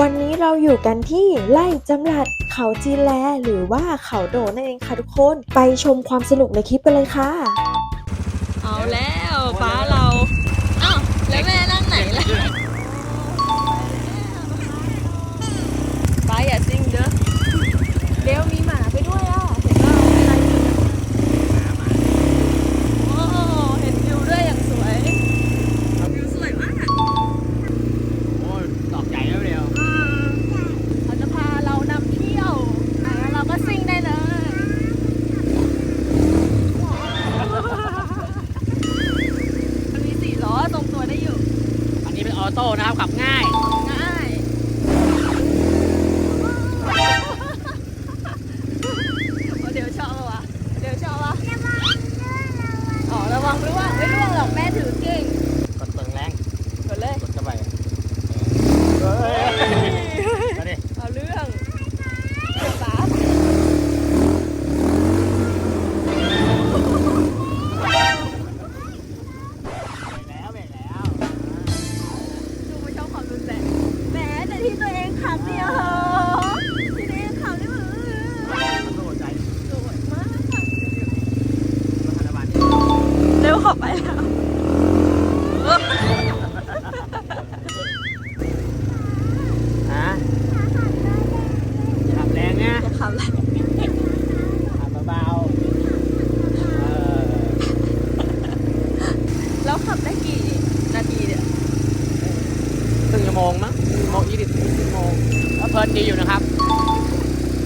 วันนี้เราอยู่กันที่ไร่จำหลัดเขาจีแล หรือว่าเขาโดนั่นเองค่ะทุกคน ไปชมความสนุกในคลิปกันเลยค่ะ เอาแล้วฟ้าเราอ้าวแล้วแม่นั่งไหนล่ะฟ้าอย่าซิ่งเด้อเดี๋ยวมีหมาไปด้วยอะเห็นว่าอะไรโอ้เห็นวิวด้วยอย่างสวยวิวสวยมาก โอ้ยดอกใหญ่แล้วเดียว เขาจะพาเรานำเที่ยวอ่าเราก็ซิ่งได้เลยมันมีสี่ล้อตรงตัวได้อยู่ อั นนี้เป็นออโต้นะครับขับง่ายง่ายเดี๋ยวชอบปะวะเดี๋ยวชอบปะอ๋อระวังร่วงไม่ร่วงหรอกแม่ถือเก่งกดเปิง นะจะขับอะไรขับเบาๆเออแล้วขับได้กี่นาทีเนี่ยครึ่งชั่วโมงมั้งครึ่งชั่วโมงยี่สิบชั่วโมงก็เพลินดีอยู่นะครับ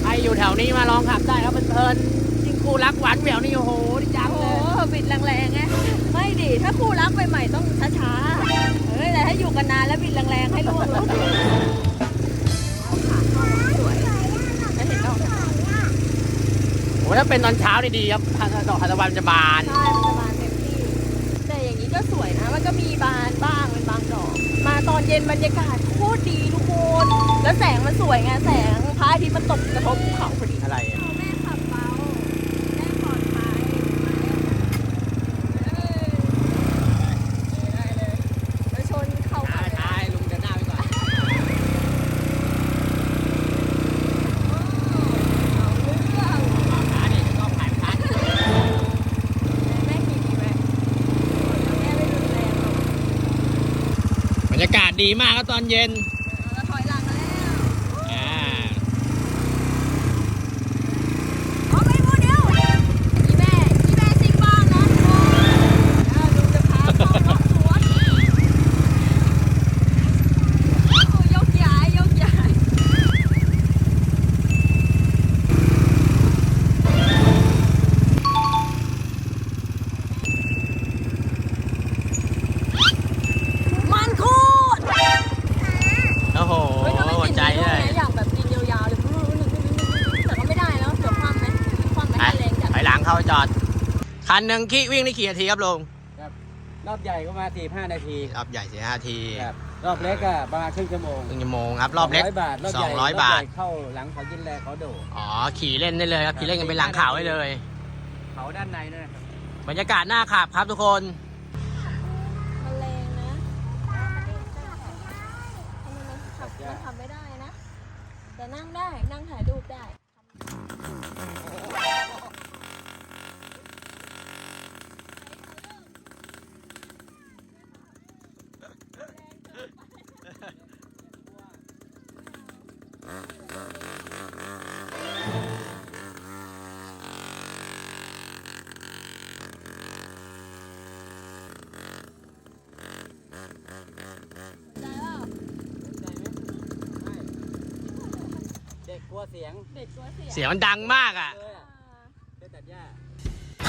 ใครอยู่แถวนี้มาลองขับได้ครับมันเพลินจริงกูรักหวานแหววนี่โอ้โหดีจังโอ้เลโหยบิดแรงๆไงไม่ดิถ้าคู่รักใหม่ๆต้องช้าๆเฮ้ยแต่ถ้าอยู่กันนานแล้วบิดแรงๆให้ล่วงรถเอา ถ้าเป็นตอนเช้านี่ดีครับดอกทานตะวันจะบานมันจะบานเต็มที่แต่อย่างนี้ก็สวยนะ มันก็มีบานบ้างเป็นบางดอก มาตอนเย็นบรรยากาศโคตรดีทุกคน แล้วแสงมันสวยไงแสงพระอาทิตย์มันตกกระทบภูเขาพอดีอะไรอะ แม่ขับเบาแม่ปลอดภัยได้เลยแล้วชนเขา ช้าช้าให้ลุงเดินหน้าไปก่อน เอาเรื่อง ช้าดิจะต้องผ่านช้า แม่ขี่ดีไหมแม่ไม่รุนแรงหรอก บรรยากาศดีมากครับตอนเย็น เข้าจอด คันหนึ่งขี่วิ่งได้กี่นาทีครับลุงรอบใหญ่ก็มาสี่ห้านาทีรอบใหญ่สี่ห้านาทีครับรอบเล็กก็ประมาณครึ่งชั่วโมงครึ่งชั่วโมงครับรอบเล็ก200บาทรอบสใหอญ่งร้อยบบาทใหญ่เข้าหลังเขายินแลเขาโดดอ๋อขี่เล่นได้เลยครับขี่เล่นกันเป็นหลังข่าวได้เลย เขาด้านในด้วยนะครับบรรยากาศน่าขับครับทุกคนมันแรงนะมันขับมันทำไม่ได้นะแต่นั่งได้นั่งถ่ายรูปได้ เด็กกลัวเสียงเด็กตัวเสียเสียงมันดังมากอะ เลยอะไปตัดหญ้า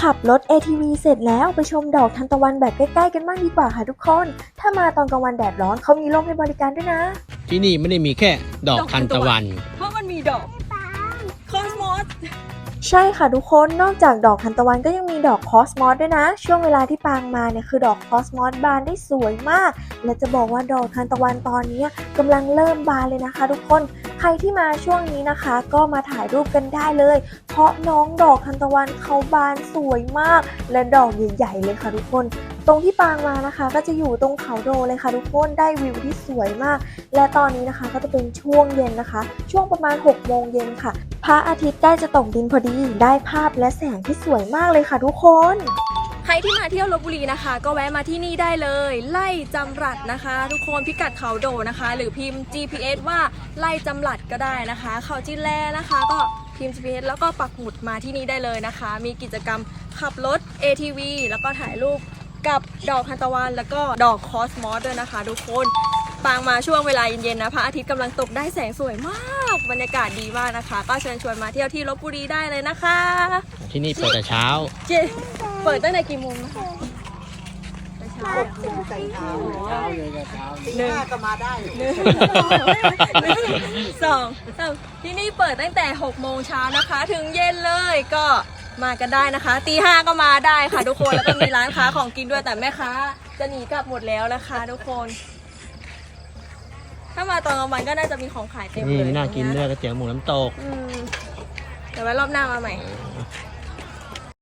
ขับรถ ATV เสร็จแล้วไปชมดอกทานตะวันแบบใกล้ๆกันบ้างดีกว่าค่ะทุกคน ถ้ามาตอนกลางวันแดดร้อนเขามีร่มให้บริการด้วยนะ ที่นี่ไม่ได้มีแค่ดอกทันตะวัน เพราะมันมีดอกคอสมอสใช่ค่ะทุกคนนอกจากดอกทานตะวันก็ยังมีดอกคอสมอสด้วยนะ ช่วงเวลาที่ปางมาเนี่ยคือดอกคอสมอสบานได้สวยมาก และจะบอกว่าดอกทานตะวันตอนนี้กำลังเริ่มบานเลยนะคะ ทุกคน ใครที่มาช่วงนี้นะคะ ก็มาถ่ายรูปกันได้เลย เพราะน้องดอกทานตะวันเขาบานสวยมาก และดอกใหญ่ๆเลยค่ะทุกคน ตรงที่ปางมานะคะ ก็จะอยู่ตรงเขาโดเลยค่ะทุกคนได้วิวที่สวยมาก และตอนนี้นะคะก็จะเป็นช่วงเย็นนะคะ ช่วงประมาณ6โมงเย็นค่ะพระอาทิตย์ใกล้จะตกดินพอดีได้ภาพและแสงที่สวยมากเลยค่ะทุกคน ใครที่มาเที่ยวลบบุรีนะคะ ก็แวะมาที่นี่ได้เลย ไล่จำรัดนะคะ ทุกคนพิกัดเขาโดนะคะ หรือพิมพ์ GPS ว่าไล่จำรัดก็ได้นะคะ เขาจินแลนะคะ ก็พิมพ์ GPS แล้วก็ปักหมุดมาที่นี่ได้เลยนะคะ มีกิจกรรมขับรถ ATV แล้วก็ถ่ายรูปกับดอกทานตะวัน แล้วก็ดอกคอสมอสด้วยนะคะทุกคนปางมาช่วงเวลาเย็นๆนะพระอาทิตย์กำลังตกได้แสงสวยมากบรรยากาศดีมากนะคะ ก็เชิญชวนมาเที่ยวที่ลบบุรีได้เลยนะคะ ที่นี่เปิดแต่เช้าเจ เปิดตั้งแต่กี่โมงนะคะแต่เช้าเช้าเลยกับเช้าหนึ่งก็มาได้หนึ่งสองสามที่นี่เปิดตั้งแต่6โมงเช้านะคะ ถึงเย็นเลยก็มากันได้นะคะตีห้าก็มาได้ค่ะทุกคนแล้วก็มีร้านค้าของกินด้วยแต่แม่ค้าจะหนีกลับหมดแล้วนะคะ ทุกคน ถ้ามาตอนกลางวันก็น่าจะมีของขายเต็มเลยนี่น่ากินด้วยก๋วยเตี๋ยวหมูน้ำตกอืมเดี๋ยวไว้รอบหน้ามาใหม่